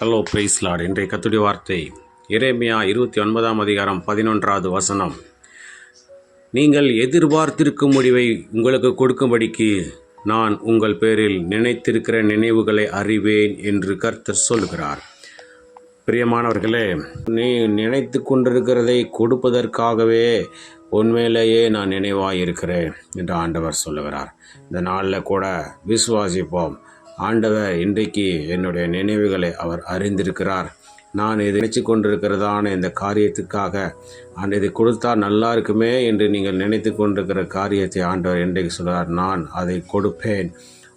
Hello price Lord இன்றைய கத்துடைய வார்த்தை எரேமியா இருபத்தி ஒன்பதாம் அதிகாரம் பதினொன்றாவது வசனம். நீங்கள் எதிர்பார்த்திருக்கும் முடிவை உங்களுக்கு கொடுக்கும்படிக்கு நான் உங்கள் பேரில் நினைத்திருக்கிற நினைவுகளை அறிவேன் என்று கர்த்தர் சொல்கிறார் பிரியமானவர்களே நீ நினைத்து கொண்டிருக்கிறதை கொடுப்பதற்காகவே உண்மையிலேயே நான் நினைவாக இருக்கிறேன் என்று ஆண்டவர் சொல்லுகிறார். இந்த நாளில் கூட விசுவாசிப்போம். ஆண்டவர் இன்றைக்கு என்னுடைய நினைவுகளை அவர் அறிந்திருக்கிறார். நான் இதை நினைச்சு கொண்டிருக்கிறதான இந்த காரியத்துக்காக ஆண்டு இதை கொடுத்தா நல்லா இருக்குமே என்று நீங்கள் நினைத்து கொண்டிருக்கிற காரியத்தை ஆண்டவர் இன்றைக்கு சொல்கிறார் நான் அதை கொடுப்பேன்.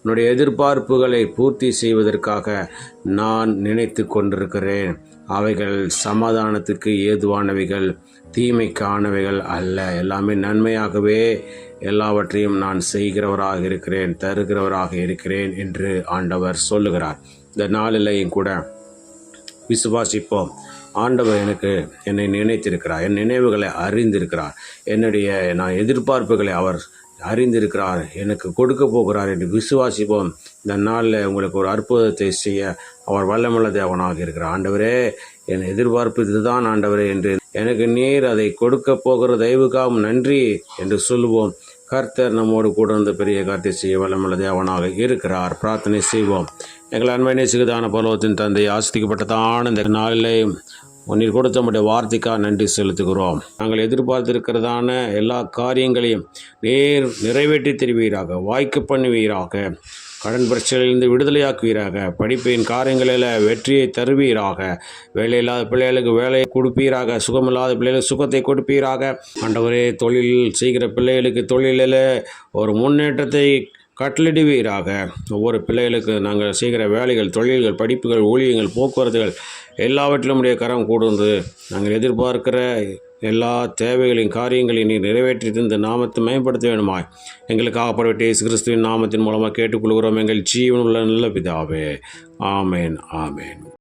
உன்னுடைய எதிர்பார்ப்புகளை பூர்த்தி செய்வதற்காக நான் நினைத்து கொண்டிருக்கிறேன். அவைகள் சமாதானத்துக்கு ஏதுவானவைகள் தீமைக்கானவைகள் அல்ல. எல்லாமே நன்மையாகவே எல்லாவற்றையும் நான் செய்கிறவராக இருக்கிறேன் தருகிறவராக இருக்கிறேன் என்று ஆண்டவர் சொல்லுகிறார். இந்த நாளிலையும் கூட விசுவாசிப்போம். ஆண்டவர் எனக்கு என்னை நினைத்திருக்கிறார். என் நினைவுகளை அறிந்திருக்கிறார். என்னுடைய நான் எதிர்பார்ப்புகளை அவர் அறிந்திருக்கிறார் எனக்கு கொடுக்க போகிறார் என்று விசுவாசிப்போம். இந்த நாளில் உங்களுக்கு ஒரு அற்புதத்தை செய்ய அவர் வல்லமுள்ள தேவனாக இருக்கிறார். ஆண்டவரே என் எதிர்பார்ப்பு இதுதான் ஆண்டவரே என்று எனக்கு நீர் அதை கொடுக்க போகிற தயவுக்காகவும் நன்றி என்று சொல்லுவோம். கர்த்தர் நம்மோடு கூட இருந்த பெரிய கார்த்தை செய்ய வல்லமுள்ள தேவனாக இருக்கிறார். பிரார்த்தனை செய்வோம். எங்கள் அன்பை நேசிக்குதான பருவத்தின் தந்தை ஆசிரிக்கப்பட்டதான இந்த நாளிலே உன்னில் கொடுத்த நம்முடைய வார்த்தைக்காக நன்றி செலுத்துகிறோம். நாங்கள் எதிர்பார்த்திருக்கிறதான எல்லா காரியங்களையும் நேர் நிறைவேற்றி தருவீராக வாய்க்கு பண்ணுவீராக கடன் பிரச்சனையிலிருந்து விடுதலையாக்குவீராக படிப்பின் காரியங்களில் வெற்றியை தருவீராக வேலையில்லாத பிள்ளைகளுக்கு வேலையை கொடுப்பீராக சுகமில்லாத பிள்ளைகளுக்கு சுகத்தை கொடுப்பீராக. ஆண்டவரே தொழில் செய்கிற பிள்ளைகளுக்கு தொழிலில் ஒரு முன்னேற்றத்தை கட்டளிடுவீராக ஒவ்வொரு பிள்ளைகளுக்கு நாங்கள் செய்கிற வேலைகள் தொழில்கள் படிப்புகள் ஊழியங்கள் போக்குவரத்துகள் எல்லாவற்றிலும் உடைய கரம் கூடுந்து நாங்கள் எதிர்பார்க்கிற எல்லா தேவைகளின் காரியங்களையும் நீ நிறைவேற்றி இந்த நாமத்தை மேம்படுத்த வேணுமாய் எங்களுக்கு ஆகப்படவிட்டு இயேசு கிறிஸ்துவின் நாமத்தின் மூலமாக கேட்டுக்கொள்கிறோம். எங்கள் ஜீவனுள்ள நல்ல பிதாவே. ஆமேன் ஆமேன்.